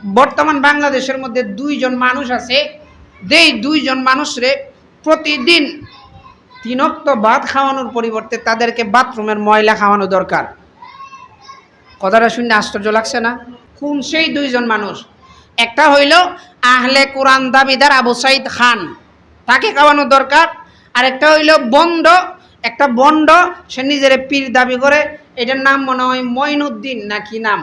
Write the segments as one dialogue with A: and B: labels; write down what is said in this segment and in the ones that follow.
A: বর্তমান বাংলাদেশের মধ্যে দুইজন মানুষ আছে। যেই দুইজন মানুষরে প্রতিদিন তিনক্ত ভাত খাওয়ানোর পরিবর্তে তাদেরকে বাথরুমের ময়লা খাওয়ানো দরকার। কথাটা শুনে আশ্চর্য লাগছে না? কোন সেই দুইজন মানুষ। একটা হইল আহলে কোরআন দাবিদার আবু সাইদ খান, তাকে খাওয়ানো দরকার। আর একটা হইল বন্ড, একটা বন্ড সে নিজের পীর দাবি করে। এটার নাম মনে হয় মঈনুদ্দিন না কি নাম?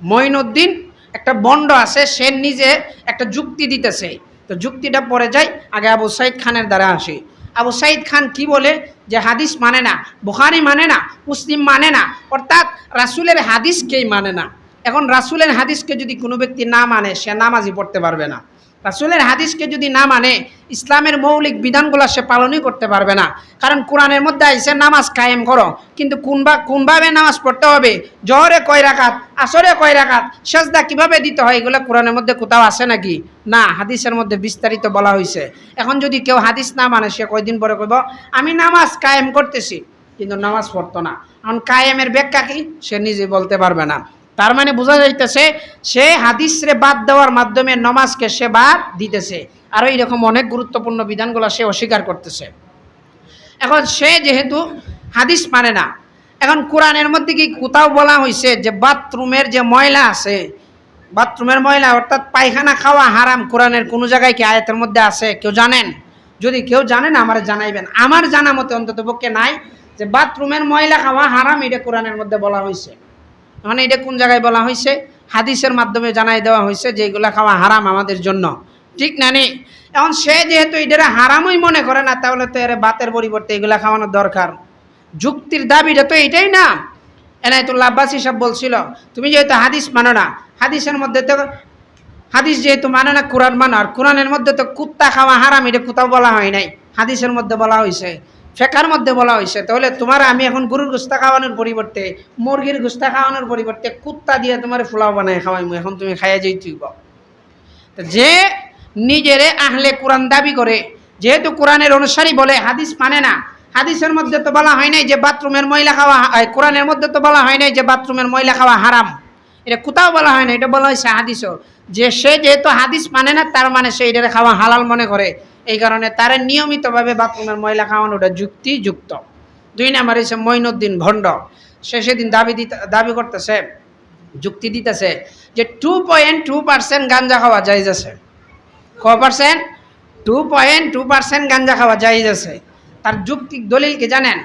A: মঈনুদ্দিন একটা বন্ড আছে, সে নিজে একটা যুক্তি দিতেছে। তো যুক্তিটা পরে যায় আগে আবু সাইদ খানের দ্বারা আসে। আবু সাইদ খান কি বলে? যে হাদিস মানে না, বুখারি মানে না, মুসলিম মানে না, অর্থাৎ রাসুলের হাদিসকেই মানে না। এখন রাসুলের হাদিসকে যদি কোনো ব্যক্তি না মানে সে নামাজি পড়তে পারবে না। রাসুলের হাদিসকে যদি না মানে ইসলামের মৌলিক বিধানগুলো সে পালনই করতে পারবে না। কারণ কোরআনের মধ্যে আইসে নামাজ কায়েম করো, কিন্তু কোনবা, কোনভাবে নামাজ পড়তে হবে? জহরে কয় রাখাত আসরে কয় রাখাত সেজদা কীভাবে দিতে হয়? এগুলো কোরআনের মধ্যে কোথাও আছে নাকি? না, হাদিসের মধ্যে বিস্তারিত বলা হয়েছে এখন যদি কেউ হাদিস না মানে সে কয়দিন পরে কইব, আমি নামাজ কায়েম করতেছি, কিন্তু নামাজ পড়তো না। এখন কায়েমের ব্যাখ্যা কি? সে নিজে বলতে পারবে না। তার মানে বোঝা যাইতেছে, সে হাদিসরে বাদ দেওয়ার মাধ্যমে নমাজকে সে বাদ দিতেছে। আরও এইরকম অনেক গুরুত্বপূর্ণ বিধানগুলো সে অস্বীকার করতেছে। এখন সে যেহেতু হাদিস মানে না, এখন কোরআনের মধ্যে কি কোথাও বলা হয়েছে যে বাথরুমের যে ময়লা আছে, বাথরুমের ময়লা অর্থাৎ পায়খানা খাওয়া হারাম কোরআনের কোনো জায়গায় কি আয়াতের মধ্যে আছে? কেউ জানেন? যদি কেউ জানেন, আমার জানাইবেন। আমার জানা মতে অন্তত পক্ষে নাই যে বাথরুমের ময়লা খাওয়া হারাম, এটা কোরআনের মধ্যে বলা হয়েছে মানে এটা কোন জায়গায় বলা হয়েছে হাদিসের মাধ্যমে জানাই দেওয়া হয়েছে যে এগুলা খাওয়া হারাম আমাদের জন্য। ঠিক না নেই এখন সে যেহেতু এটা হারামই মনে করে না, তাহলে তো এর বাতের পরিবর্তে এগুলা খাওয়ানোর দরকার। যুক্তির দাবিটা তো এটাই না। এনায়তুল্লাহ আব্বাস হিসাব বলছিল, তুমি যেহেতু হাদিস মানো না, হাদিসের মধ্যে তো, হাদিস যেহেতু মানে না, কোরআন মানো, আর কোরআনের মধ্যে তো কুত্তা খাওয়া হারাম, এটা কোথাও বলা হয় নাই। হাদিসের মধ্যে বলা হয়েছে ফেকার মধ্যে বলা হয়েছে। তাহলে তোমার আমি এখন গরুর গুস্তা খাওয়ানোর পরিবর্তে, মুরগির গুস্তা খাওয়ানোর পরিবর্তে কুত্তা দিয়ে তোমার ফুলাও বানায় খাওয়াইমু। এখন তুমি খাইয়া যেই তুইব তো যে নিজেরে আহলে কোরআন দাবি করে, যেহেতু কোরআনের অনুসারী বলে, হাদিস মানে না। হাদিসের মধ্যে তো বলা হয় নাই যে বাথরুমের ময়লা খাওয়া কোরআনের মধ্যে তো বলা হয় নাই যে বাথরুমের ময়লা খাওয়া হারাম। এটা কোথাও বলা হয় না এটা বলা হয়েছে হাদিসও। যে সে যেহেতু হাদিস মানে না, তার মানে সে এটা খাওয়া হালাল মনে করে। এই কারণে তার নিয়মিতভাবে বাথরুমের ময়লা খাওয়ানোটা যুক্তিযুক্ত দুই নাম্বার হচ্ছে মঈনুদ্দিন ভণ্ড। সে সেদিন দাবি দিতে, দাবি করতেছে, যুক্তি দিতেছে যে টু পয়েন্ট টু পার্সেন্ট গাঞ্জা খাওয়া জায়জ আছে। ক percent two point two percent গাঞ্জা খাওয়া জায়জ আছে। তার যুক্তি দলিল কি জানেন?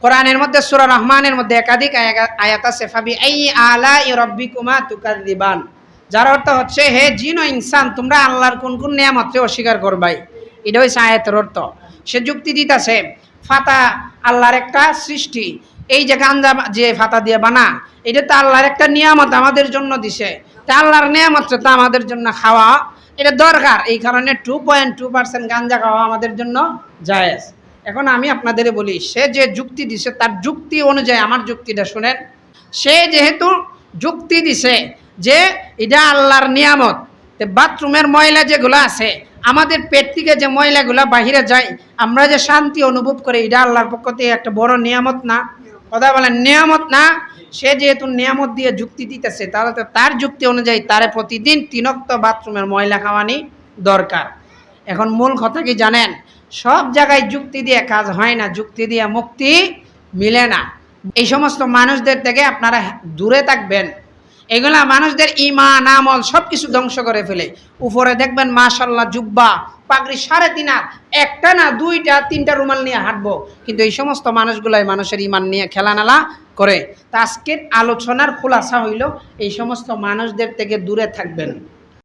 A: কোরআনের মধ্যে, সুরা রহমানের মধ্যে একাধিক আয়া- আয়াত আছে ফাবি এই আলা ই রব্বিকুমা তুকাদিবান যার অর্থ হচ্ছে, হে জিন ইনসান, তোমরা আল্লাহর কোন কোন নিয়ামতকে অস্বীকার করবাই। এটা হচ্ছে আয়াতের অর্থ সে যুক্তি দিতেছে, ফাতা আল্লাহর একটা সৃষ্টি। এই যে গাঞ্জা যে ফাতা দিয়ে বানা, এটা তো আল্লাহর একটা নিয়ামত আমাদের জন্য দিছে। তা আল্লাহর নিয়ামত তো আমাদের জন্য খাওয়া, এটা দরকার। এই কারণে টু পয়েন্ট টু পার্সেন্ট গাঞ্জা খাওয়া আমাদের জন্য জায়েজ। এখন আমি আপনাদের বলি, সে যে যুক্তি দিছে, তার যুক্তি অনুযায়ী, আমার যুক্তিটা শুনেন। সে যেহেতু যুক্তি দিছে যে, এটা আল্লাহর নিয়ামত। বাথরুমের ময়লা যেগুলো আছে আমাদের পেট থেকে যে ময়লাগুলো বাহিরে যায়, আমরা যে শান্তি অনুভব করি, এটা আল্লাহর পক্ষ থেকে একটা বড় নিয়ামত না? কথা বলেন, নিয়ামত না? সে যেহেতু নিয়ামত দিয়ে যুক্তি দিতেছে, তাহলে তো তার যুক্তি অনুযায়ী তারে প্রতিদিন তিনক্ত বাথরুমের ময়লা খাওয়ানি দরকার। এখন মূল কথা কি জানেন? সব জায়গায় যুক্তি দিয়ে কাজ হয় না, যুক্তি দিয়ে মুক্তি মিলে না। এই সমস্ত মানুষদের থেকে আপনারা দূরে থাকবেন। এগুলা মানুষদের ইমান আমল সব কিছু ধ্বংস করে ফেলে। উপরে দেখবেন মাশাল্লাহ জুব্বা, পাগড়ি সাড়ে তিন আর একটা না, দুইটা, তিনটা রুমাল নিয়ে হাঁটবো। কিন্তু এই সমস্ত মানুষগুলাই মানুষের ইমান নিয়ে খেলানালা করে। তা আজকের আলোচনার খোলাসা হইল, এই সমস্ত মানুষদের থেকে দূরে থাকবেন।